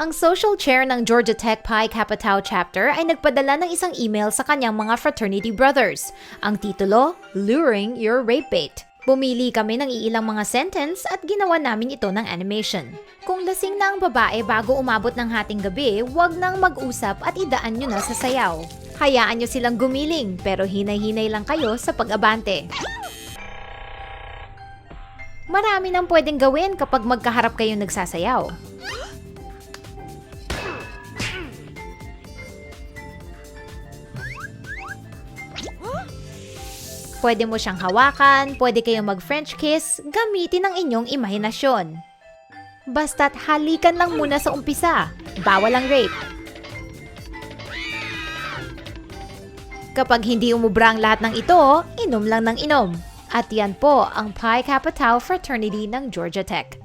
Ang social chair ng Georgia Tech Pi Kappa Tau chapter ay nagpadala ng isang email sa kanyang mga fraternity brothers. Ang titulo, Luring Your Rape Bait. Bumili kami ng iilang mga sentence at ginawa namin ito ng animation. Kung lasing na ang babae bago umabot ng hating gabi, huwag nang mag-usap at idaan nyo na sa sayaw. Hayaan nyo silang gumiling pero hinay-hinay lang kayo sa pag-abante. Marami nang pwedeng gawin kapag magkaharap kayo nagsasayaw. Pwede mo siyang hawakan, pwede kayong mag-French kiss, gamitin ang inyong imahinasyon. Basta't halikan lang muna sa umpisa. Bawal ang rape. Kapag hindi umubra ang lahat ng ito, inom lang ng inom. At yan po ang Pi Kappa Tau Fraternity ng Georgia Tech.